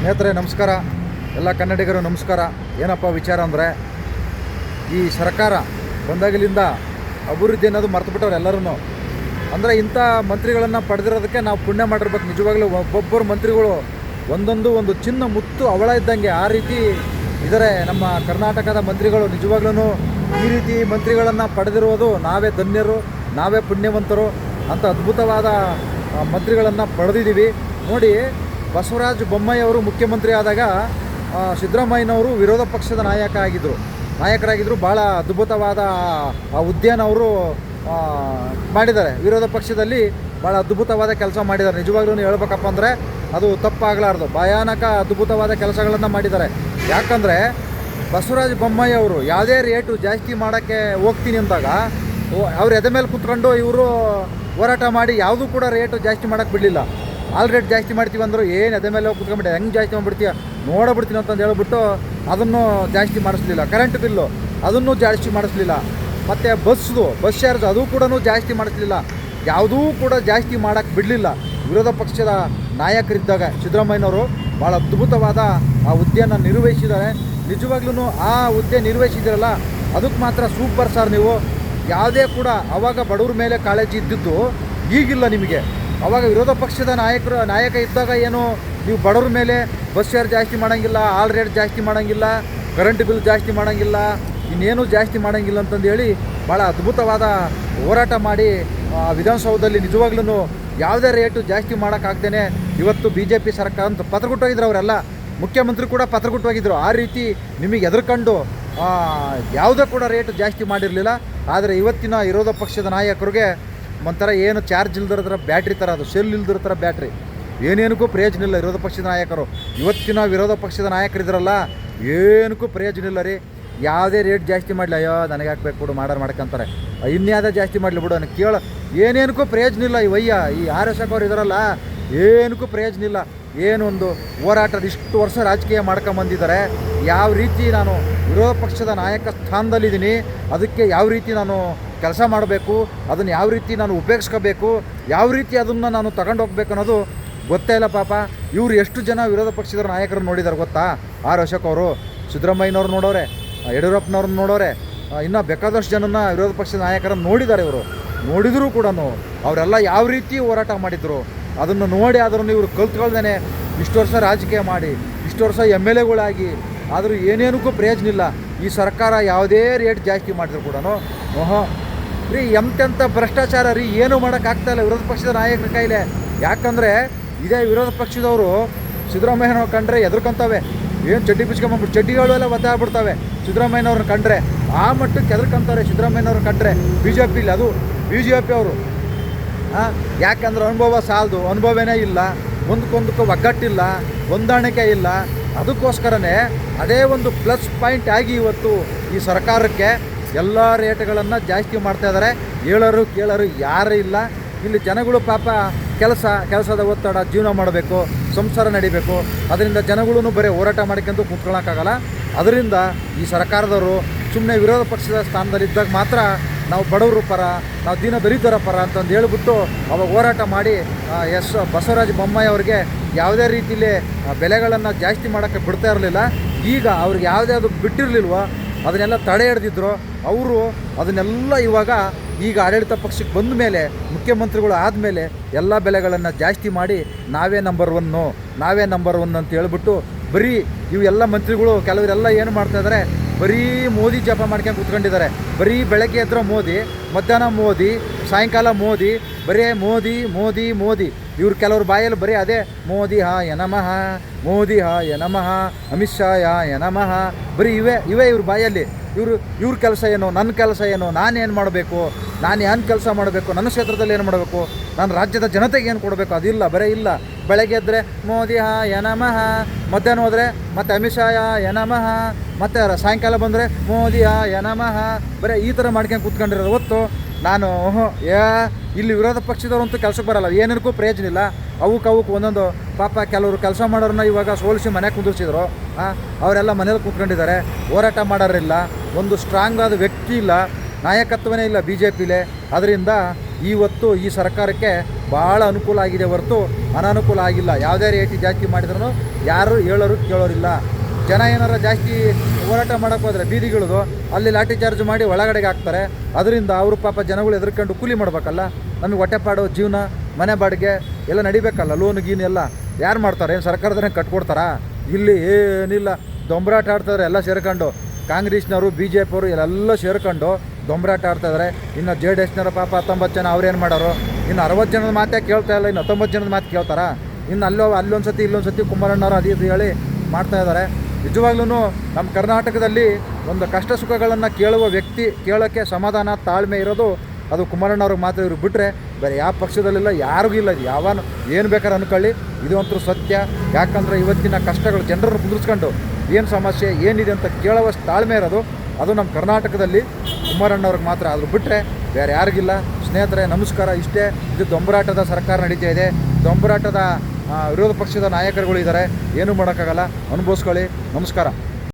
ಸ್ನೇಹಿತರೆ, ನಮಸ್ಕಾರ. ಎಲ್ಲ ಕನ್ನಡಿಗರು ನಮಸ್ಕಾರ. ಏನಪ್ಪ ವಿಚಾರ ಅಂದರೆ, ಈ ಸರ್ಕಾರ ಬಂದಾಗಲಿಂದ ಅಭಿವೃದ್ಧಿ ಅನ್ನೋದು ಮರ್ತು ಬಿಟ್ಟವ್ರು ಎಲ್ಲರೂ ಅಂದರೆ ಇಂಥ ಮಂತ್ರಿಗಳನ್ನು ಪಡೆದಿರೋದಕ್ಕೆ ನಾವು ಪುಣ್ಯ ಮಾಡಿರ್ಬೇಕು. ನಿಜವಾಗ್ಲೂ ಒಬ್ಬೊಬ್ಬರು ಮಂತ್ರಿಗಳು ಒಂದೊಂದು ಒಂದು ಚಿನ್ನ ಮುತ್ತು ಅವಳ ಇದ್ದಂಗೆ ಆ ರೀತಿ ಇದ್ದರೆ ನಮ್ಮ ಕರ್ನಾಟಕದ ಮಂತ್ರಿಗಳು ನಿಜವಾಗ್ಲೂ ಈ ರೀತಿ ಮಂತ್ರಿಗಳನ್ನು ಪಡೆದಿರುವುದು ನಾವೇ ಧನ್ಯರು, ನಾವೇ ಪುಣ್ಯವಂತರು ಅಂತ ಅದ್ಭುತವಾದ ಮಂತ್ರಿಗಳನ್ನು ಪಡೆದಿದ್ದೀವಿ. ನೋಡಿ ಬಸವರಾಜ ಬೊಮ್ಮಾಯಿ ಅವರು ಮುಖ್ಯಮಂತ್ರಿ ಆದಾಗ ಸಿದ್ದರಾಮಯ್ಯನವರು ವಿರೋಧ ಪಕ್ಷದ ನಾಯಕ ಆಗಿದ್ದರು ನಾಯಕರಾಗಿದ್ದರು ಭಾಳ ಅದ್ಭುತವಾದ, ಆ- ಹುದ್ದೆಯನ್ನು ಅವರು ಮಾಡಿದ್ದಾರೆ. ವಿರೋಧ ಪಕ್ಷದಲ್ಲಿ ಭಾಳ ಅದ್ಭುತವಾದ ಕೆಲಸ ಮಾಡಿದ್ದಾರೆ. ನಿಜವಾಗ್ಲೂ ಹೇಳ್ಬೇಕಪ್ಪ ಅಂದರೆ, ಅದು ತಪ್ಪಾಗಲಾರ್ದು. ಭಯಾನಕ ಅದ್ಭುತವಾದ ಕೆಲಸಗಳನ್ನು ಮಾಡಿದ್ದಾರೆ. ಯಾಕಂದರೆ, ಬಸವರಾಜ ಬೊಮ್ಮಾಯಿ ಅವರು ಯಾವುದೇ ರೇಟು ಜಾಸ್ತಿ ಮಾಡೋಕ್ಕೆ ಹೋಗ್ತೀನಿ ಅಂದಾಗ, ಅವ್ರ ಎದೆ ಮೇಲೆ ಕುತ್ಕೊಂಡು ಇವರು ಹೋರಾಟ ಮಾಡಿ ಯಾವುದೂ ಕೂಡ ರೇಟು ಜಾಸ್ತಿ ಮಾಡೋಕ್ಕೆ ಬಿಡಲಿಲ್ಲ. ರೇಟ್ ಜಾಸ್ತಿ ಮಾಡ್ತೀವಿ ಅಂದರು ಏನು ಅದೇ ಮೇಲೆ ಹೋಗಿ ಕುತ್ಕೊಂಡ್ಬಿಟ್ಟೆ ಹೆಂಗೆ ಜಾಸ್ತಿ ಮಾಡಿಬಿಡ್ತೀಯ? ನೋಡಬಿಡ್ತೀನಿ ಅಂತಂದು ಹೇಳ್ಬಿಟ್ಟು ಅದನ್ನು ಜಾಸ್ತಿ ಮಾಡಿಸ್ಲಿಲ್ಲ. ಕರೆಂಟ್ ಬಿಲ್ಲು ಅದನ್ನು ಜಾಸ್ತಿ ಮಾಡಿಸ್ಲಿಲ್ಲ. ಮತ್ತು ಬಸ್ದು ಬಸ್ ಚಾರ್ಜ್ ಅದು ಕೂಡ ಜಾಸ್ತಿ ಮಾಡಿಸ್ಲಿಲ್ಲ. ಯಾವುದೂ ಕೂಡ ಜಾಸ್ತಿ ಮಾಡೋಕ್ಕೆ ಬಿಡಲಿಲ್ಲ. ವಿರೋಧ ಪಕ್ಷದ ನಾಯಕರಿದ್ದಾಗ ಸಿದ್ದರಾಮಯ್ಯನವರು ಭಾಳ ಅದ್ಭುತವಾದ ಆ ಹುದ್ದೆಯನ್ನು ನಿರ್ವಹಿಸಿದ್ದಾರೆ. ನಿಜವಾಗ್ಲೂ ಆ ಹುದ್ದೆ ನಿರ್ವಹಿಸಿದಿರಲ್ಲ ಅದಕ್ಕೆ ಮಾತ್ರ ಸೂಪರ್ ಸರ್ ನೀವು. ಯಾವುದೇ ಕೂಡ ಅವಾಗ ಬಡವ್ರ ಮೇಲೆ ಕಾಳಜಿ ಇದ್ದಿದ್ದು ಈಗಿಲ್ಲ ನಿಮಗೆ. ಅವಾಗ ವಿರೋಧ ಪಕ್ಷದ ನಾಯಕರು, ನಾಯಕ ಇದ್ದಾಗ ಏನು, ನೀವು ಬಡವ್ರ ಮೇಲೆ ಬಸ್ ಚಾರ್ಜ್ ಜಾಸ್ತಿ ಮಾಡೋಂಗಿಲ್ಲ ಆಲ್ ರೇಟ್ ಜಾಸ್ತಿ ಮಾಡೋಂಗಿಲ್ಲ ಕರೆಂಟ್ ಬಿಲ್ ಜಾಸ್ತಿ ಮಾಡೋಂಗಿಲ್ಲ, ಇನ್ನೇನು ಜಾಸ್ತಿ ಮಾಡೋಂಗಿಲ್ಲ ಅಂತಂದು ಹೇಳಿ ಭಾಳ ಅದ್ಭುತವಾದ ಹೋರಾಟ ಮಾಡಿ ವಿಧಾನಸೌಧದಲ್ಲಿ ನಿಜವಾಗ್ಲೂ ಯಾವುದೇ ರೇಟು ಜಾಸ್ತಿ ಮಾಡೋಕ್ಕಾಗ್ದೇನೆ ಇವತ್ತು ಬಿ ಜೆ ಪಿ ಸರ್ಕಾರ ಅಂತ ಪತ್ರಗುಟ್ಟೋಗಿದ್ರು ಅವರೆಲ್ಲ. ಮುಖ್ಯಮಂತ್ರಿ ಕೂಡ ಪತ್ರ ಕೊಟ್ಟೋಗಿದ್ರು ಆ ರೀತಿ ನಿಮಗೆ ಎದುರ್ಕೊಂಡು ಯಾವುದೇ ಕೂಡ ರೇಟ್ ಜಾಸ್ತಿ ಮಾಡಿರಲಿಲ್ಲ. ಆದರೆ ಇವತ್ತಿನ ವಿರೋಧ ಪಕ್ಷದ ನಾಯಕರಿಗೆ ಒಂಥರ ಏನು ಚಾರ್ಜ್ ಇಲ್ದಿರೋ ಥರ ಬ್ಯಾಟ್ರಿ ಥರ ಅದು, ಸೆಲ್ ಇಲ್ದಿರೋ ಥರ ಬ್ಯಾಟ್ರಿ. ಏನೇನಕ್ಕೂ ಪ್ರಯೋಜನ ಇಲ್ಲ ವಿರೋಧ ಪಕ್ಷದ ನಾಯಕರು. ಇವತ್ತಿನ ವಿರೋಧ ಪಕ್ಷದ ನಾಯಕರಿದ್ರಲ್ಲ, ಏನಕ್ಕೂ ಪ್ರಯೋಜನ ಇಲ್ಲ ರೀ. ಯಾವುದೇ ರೇಟ್ ಜಾಸ್ತಿ ಮಾಡಲಿ, ಅಯ್ಯೋ, ನನಗೆ ಹಾಕ್ಬೇಕು ಬಿಡು, ಮಾಡಾರು ಮಾಡ್ಕೊಂತಾರೆ. ಇನ್ಯಾವುದೇ ಜಾಸ್ತಿ ಮಾಡಲಿ ಬಿಡು ನನಗೆ ಕೇಳೋ, ಏನೇನಕ್ಕೂ ಪ್ರಯೋಜನ ಇಲ್ಲ ಈ ವಯ್ಯ, ಈ ಆರ್ ಎಸ್ ಅವ್ರು ಇದಾರಲ್ಲ, ಏನಕ್ಕೂ ಪ್ರಯೋಜನ ಇಲ್ಲ ಏನೊಂದು ಹೋರಾಟದ ಇಷ್ಟು ವರ್ಷ ರಾಜಕೀಯ ಮಾಡ್ಕೊಂಬಂದಿದ್ದಾರೆ ಯಾವ ರೀತಿ ನಾನು ವಿರೋಧ ಪಕ್ಷದ ನಾಯಕ ಸ್ಥಾನದಲ್ಲಿದ್ದೀನಿ, ಅದಕ್ಕೆ ಯಾವ ರೀತಿ ನಾನು ಕೆಲಸ ಮಾಡಬೇಕು, ಅದನ್ನು ಯಾವ ರೀತಿ ನಾನು ಉಪಯೋಗಿಸ್ಕೋಬೇಕು, ಯಾವ ರೀತಿ ಅದನ್ನು ನಾನು ತಗೊಂಡು ಹೋಗ್ಬೇಕು ಅನ್ನೋದು ಗೊತ್ತೇ ಇಲ್ಲ ಪಾಪ. ಇವರು ಎಷ್ಟು ಜನ ವಿರೋಧ ಪಕ್ಷದ ನಾಯಕರು ನೋಡಿದ್ದಾರೆ ಗೊತ್ತಾ? ಆರ್ ಅಶೋಕ್ ಅವರು, ಸಿದ್ದರಾಮಯ್ಯನವ್ರು ನೋಡೋರೆ, ಯಡಿಯೂರಪ್ಪನವ್ರನ್ನ ನೋಡೋರೆ ಇನ್ನೂ ಬೇಕಾದಷ್ಟು ಜನನ ವಿರೋಧ ಪಕ್ಷದ ನಾಯಕರನ್ನು ನೋಡಿದ್ದಾರೆ ಇವರು. ನೋಡಿದರೂ ಕೂಡ ಅವರೆಲ್ಲ ಯಾವ ರೀತಿ ಹೋರಾಟ ಮಾಡಿದರು, ಅದನ್ನು ನೋಡಿ ಆದ್ರೂ ಇವರು ಕಲ್ತ್ಕೊಳ್ದೇನೆ ಇಷ್ಟು ವರ್ಷ ರಾಜಕೀಯ ಮಾಡಿ, ಇಷ್ಟು ವರ್ಷ ಎಂ ಎಲ್ ಎಗಳಾಗಿ, ಆದರೂ ಏನೇನಕ್ಕೂ ಪ್ರಯೋಜನ ಇಲ್ಲ. ಈ ಸರ್ಕಾರ ಯಾವುದೇ ರೇಟ್ ಜಾಸ್ತಿ ಮಾಡಿದ್ರು ಕೂಡ ಓಹೋ ರೀ ಎಂತೆಂಥ ಭ್ರಷ್ಟಾಚಾರ ರೀ, ಏನು ಮಾಡೋಕ್ಕಾಗ್ತಾ ಇಲ್ಲ, ವಿರೋಧ ಪಕ್ಷದ ನಾಯಕರ ಕೈಲೇ. ಯಾಕಂದರೆ, ಇದೇ ವಿರೋಧ ಪಕ್ಷದವರು ಸಿದ್ದರಾಮಯ್ಯನವ್ರು ಕಂಡ್ರೆ ಎದುರ್ಕೊಂತವೆ ಏನು ಚಡ್ಡಿ ಬಿಚ್ಕೊಂಬಂದ್ಬಿಟ್ಟು ಚಡ್ಡಿಗಳು ಎಲ್ಲ ಒತ್ತಾಗ್ಬಿಡ್ತವೆ ಸಿದ್ದರಾಮಯ್ಯನವ್ರನ್ನ ಕಂಡ್ರೆ. ಆ ಮಟ್ಟಕ್ಕೆ ಎದುರ್ಕೊಂತಾರೆ ಸಿದ್ದರಾಮಯ್ಯನವ್ರನ್ನ ಕಂಡ್ರೆ ಬಿ ಜೆ ಪಿಲಿ ಅದು. ಬಿ ಜೆ ಪಿ ಅವರು. ಹಾಂ ಯಾಕಂದ್ರೆ ಅನುಭವ ಸಾಲದು, ಅನುಭವನೇ ಇಲ್ಲ. ಒಂದಕ್ಕೊಂದಕ್ಕೂ ಒಗ್ಗಟ್ಟಿಲ್ಲ, ಹೊಂದಾಣಿಕೆ ಇಲ್ಲ. ಅದಕ್ಕೋಸ್ಕರನೇ ಅದೇ ಒಂದು ಪ್ಲಸ್ ಪಾಯಿಂಟ್ ಆಗಿ ಇವತ್ತು ಈ ಸರ್ಕಾರಕ್ಕೆ ಎಲ್ಲ ರೇಟ್ಗಳನ್ನು ಜಾಸ್ತಿ ಮಾಡ್ತಾ ಇದ್ದಾರೆ. ಹೇಳೋರು ಕೇಳೋರು ಯಾರೂ ಇಲ್ಲ. ಇಲ್ಲಿ ಜನಗಳು ಪಾಪ ಕೆಲಸ, ಕೆಲಸದ ಒತ್ತಡ ಜೀವನ ಮಾಡಬೇಕು, ಸಂಸಾರ ನಡಿಬೇಕು. ಅದರಿಂದ ಜನಗಳೂ ಬರೀ ಹೋರಾಟ ಮಾಡ್ಕೊಂಡು ಕೂತ್ಕೊಳ್ಳೋಕ್ಕಾಗಲ್ಲ ಅದರಿಂದ ಈ ಸರ್ಕಾರದವರು ಸುಮ್ಮನೆ ವಿರೋಧ ಪಕ್ಷದ ಸ್ಥಾನದಲ್ಲಿದ್ದಾಗ ಮಾತ್ರ ನಾವು ಬಡವರು ಪರ, ನಾವು ದಿನ ದಲಿತರ ಪರ ಅಂತಂದು ಹೇಳ್ಬಿಟ್ಟು ಅವಾಗ ಹೋರಾಟ ಮಾಡಿ ಎಸ್, ಬಸವರಾಜ ಬೊಮ್ಮಾಯಿ ಅವ್ರಿಗೆ ಯಾವುದೇ ರೀತಿಯಲ್ಲಿ ಬೆಲೆಗಳನ್ನು ಜಾಸ್ತಿ ಮಾಡೋಕ್ಕೆ ಬಿಡ್ತಾ ಇರಲಿಲ್ಲ. ಈಗ ಅವ್ರಿಗೆ ಯಾವುದೇ ಅದು ಬಿಟ್ಟಿರಲಿಲ್ವೋ ಅದನ್ನೆಲ್ಲ ತಡೆ ಹಿಡ್ದಿದ್ರು ಅವರು ಅದನ್ನೆಲ್ಲ ಇವಾಗ ಈಗ ಆಡಳಿತ ಪಕ್ಷಕ್ಕೆ ಬಂದ ಮೇಲೆ, ಮುಖ್ಯಮಂತ್ರಿಗಳು ಆದಮೇಲೆ ಎಲ್ಲ ಬೆಲೆಗಳನ್ನು ಜಾಸ್ತಿ ಮಾಡಿ ನಾವೇ ನಂಬರ್ ಒನ್ನು ನಾವೇ ನಂಬರ್ ಒನ್ ಅಂತ ಹೇಳ್ಬಿಟ್ಟು ಬರೀ ಇವೆಲ್ಲ ಮಂತ್ರಿಗಳು, ಕೆಲವರೆಲ್ಲ ಏನು ಮಾಡ್ತಾ ಇದ್ದಾರೆ ಬರೀ ಮೋದಿ ಜಪ ಮಾಡ್ಕೊಂಡು ಕೂತ್ಕೊಂಡಿದ್ದಾರೆ. ಬರೀ ಬೆಳಗ್ಗೆ ಎದ್ರೆ ಮೋದಿ, ಮಧ್ಯಾಹ್ನ ಮೋದಿ, ಸಾಯಂಕಾಲ ಮೋದಿ, ಬರೀ ಮೋದಿ ಮೋದಿ ಮೋದಿ. ಇವ್ರು ಕೆಲವ್ರ ಬಾಯಲ್ಲಿ ಬರೀ ಅದೇ, ಮೋದಿ ಹಾ ಯನಮಃ ಮೋದಿ ಹಾ ಯನಮಃ ಅಮಿತ್ ಶಾ ಯಾ ಯನಮಃ ಬರೀ ಇವೇ ಇವೇ ಇವ್ರ ಬಾಯಲ್ಲಿ. ಇವರು, ಇವ್ರ ಕೆಲಸ ಏನು ನನ್ನ ಕೆಲಸ ಏನು, ನಾನೇನು ಮಾಡಬೇಕು, ನಾನು ಏನು ಕೆಲಸ ಮಾಡಬೇಕು, ನನ್ನ ಕ್ಷೇತ್ರದಲ್ಲಿ ಏನು ಮಾಡಬೇಕು, ನಾನು ರಾಜ್ಯದ ಜನತೆಗೆ ಏನು ಕೊಡಬೇಕು, ಅದಿಲ್ಲ, ಬರೀ ಇಲ್ಲ. ಬೆಳಗ್ಗೆ ಎದ್ದರೆ ಮೋದಿ ಹಾ ಯನಮಃ ಮಧ್ಯಾಹ್ನ ಹೋದರೆ, ಮತ್ತೆ ಅಮಿತ್ ಶಾ ಯಾ ಯನಮಃ ಮತ್ತೆ ಸಾಯಂಕಾಲ ಬಂದರೆ, ಮೋದಿ ಹಾ ಯನಮಃ ಬರೀ ಈ ಥರ ಮಾಡ್ಕೊಂಡು ಕೂತ್ಕೊಂಡಿರೋದು ಹೊತ್ತು ನಾನು ಯಾ, ಇಲ್ಲಿ ವಿರೋಧ ಪಕ್ಷದವ್ರಂತೂ ಕೆಲಸಕ್ಕೆ ಬರಲ್ಲ. ಏನಕ್ಕೂ ಪ್ರಯೋಜನ ಇಲ್ಲ. ಅವಕ್ಕೆ ಅವಕ್ಕೆ ಒಂದೊಂದು, ಪಾಪ ಕೆಲವರು ಕೆಲಸ ಮಾಡೋರನ್ನ ಇವಾಗ ಸೋಲಿಸಿ ಮನೆ ಕುಂದಿರ್ಸಿದ್ರು ಅವರೆಲ್ಲ ಮನೇಲಿ ಕೂತ್ಕೊಂಡಿದ್ದಾರೆ. ಹೋರಾಟ ಮಾಡೋರಿಲ್ಲ. ಒಂದು ಸ್ಟ್ರಾಂಗ್ ಆದ ವ್ಯಕ್ತಿ ಇಲ್ಲ. ನಾಯಕತ್ವನೇ ಇಲ್ಲ ಬಿ ಜೆ ಪಿಲೇ ಅದರಿಂದ ಇವತ್ತು ಈ ಸರ್ಕಾರಕ್ಕೆ ಭಾಳ ಅನುಕೂಲ ಆಗಿದೆ ಹೊರತು ಅನಾನುಕೂಲ ಆಗಿಲ್ಲ. ಯಾವುದೇ ರೇಟ್ ಜಾಸ್ತಿ ಮಾಡಿದ್ರೂ ಯಾರು ಹೇಳೋರು ಕೇಳೋರಿಲ್ಲ. ಜನ ಏನಾರ ಜಾಸ್ತಿ ಹೋರಾಟ ಮಾಡೋಕೆ ಹೋದ್ರೆ ಬೀದಿಗಿಳಿದು ಅಲ್ಲಿ ಲಾಠಿ ಚಾರ್ಜ್ ಮಾಡಿ ಒಳಗಡೆಗೆ ಹಾಕ್ತಾರೆ. ಅದರಿಂದ ಅವರು ಪಾಪ ಜನಗಳು ಎದುರ್ಕೊಂಡು ಕೂಲಿ ಮಾಡಬೇಕಲ್ಲ? ನಮಗೆ ಹೊಟ್ಟೆಪಾಡು ಜೀವನ, ಮನೆ ಬಾಡಿಗೆ ಎಲ್ಲ ನಡಿಬೇಕಲ್ಲ? ಲೋನ್ ಗೀನ್ ಎಲ್ಲ. ಯಾರು ಮಾಡ್ತಾರೆ? ಏನು ಸರ್ಕಾರದನೇ ಕಟ್ಕೊಡ್ತಾರಾ? ಇಲ್ಲಿ ಏನಿಲ್ಲ. ದೊಂಬರಾಟ ಆಡ್ತಾರೆ ಎಲ್ಲ ಸೇರ್ಕೊಂಡು. ಕಾಂಗ್ರೆಸ್ನವರು ಬಿ ಜೆ ಪಿಯವರು ಎಲ್ಲ ಸೇರ್ಕೊಂಡು ದೊಂಬರಾಟ ಆಡ್ತಾಯಿದ್ದಾರೆ ಇನ್ನು ಜೆ ಡಿ ಎಸ್ನವರು ಪಾಪ ಹತ್ತೊಂಬತ್ತು ಜನ ಅವ್ರೇನು ಮಾಡೋರು? ಇನ್ನು ಅರವತ್ತು ಜನದ ಮಾತೇ ಕೇಳ್ತಾ ಇಲ್ಲ. ಇನ್ನು ಹತ್ತೊಂಬತ್ತು ಜನದ ಮಾತು ಕೇಳ್ತಾರಾ? ಇನ್ನು ಅಲ್ಲೋ ಅಲ್ಲೊಂದು ಸತಿ ಇಲ್ಲೊಂದು ಸತಿ ಕುಮಾರಣ್ಣವರು ಅದು ಇದು ಹೇಳಿ ಮಾಡ್ತಾ ಇದ್ದಾರೆ ನಿಜವಾಗ್ಲೂ ನಮ್ಮ ಕರ್ನಾಟಕದಲ್ಲಿ ಒಂದು ಕಷ್ಟ ಸುಖಗಳನ್ನು ಕೇಳುವ ವ್ಯಕ್ತಿ ಕೇಳೋಕ್ಕೆ ಸಮಾಧಾನ ತಾಳ್ಮೆ ಇರೋದು ಅದು ಕುಮಾರಣ್ಣವ್ರಿಗೆ ಮಾತ್ರ ಇವರು ಬಿಟ್ಟರೆ ಬೇರೆ ಯಾವ ಪಕ್ಷದಲ್ಲಿಲ್ಲ ಯಾರಿಗೂ ಇಲ್ಲ. ಯಾವ ಏನು ಬೇಕಾದ್ರೆ ಅಂದ್ಕೊಳ್ಳಿ ಇದು ಅಂತೂ ಸತ್ಯ. ಯಾಕಂದರೆ ಇವತ್ತಿನ ಕಷ್ಟಗಳು ಜನರನ್ನು ಕುದುರಿಸ್ಕೊಂಡು ಏನು ಸಮಸ್ಯೆ, ಏನಿದೆ ಅಂತ ಕೇಳುವಷ್ಟು ತಾಳ್ಮೆ ಇರೋದು. ಅದು ನಮ್ಮ ಕರ್ನಾಟಕದಲ್ಲಿ ಕುಮಾರಣ್ಣವ್ರಿಗೆ ಮಾತ್ರ. ಆದರೂ ಬಿಟ್ಟರೆ ಬೇರೆ ಯಾರಿಗಿಲ್ಲ. ಸ್ನೇಹಿತರೆ, ನಮಸ್ಕಾರ. ಇಷ್ಟೇ. ಇದು ದೊಂಬರಾಟದ ಸರ್ಕಾರ ನಡೀತಾ ಇದೆ. ದೊಂಬರಾಟದ ವಿರೋಧ ಪಕ್ಷದ ನಾಯಕರುಗಳು ಇದ್ದಾರೆ. ಏನೂ ಮಾಡೋಕ್ಕಾಗಲ್ಲ. ಅನುಭವಿಸ್ಕೊಳ್ಳಿ. ನಮಸ್ಕಾರ.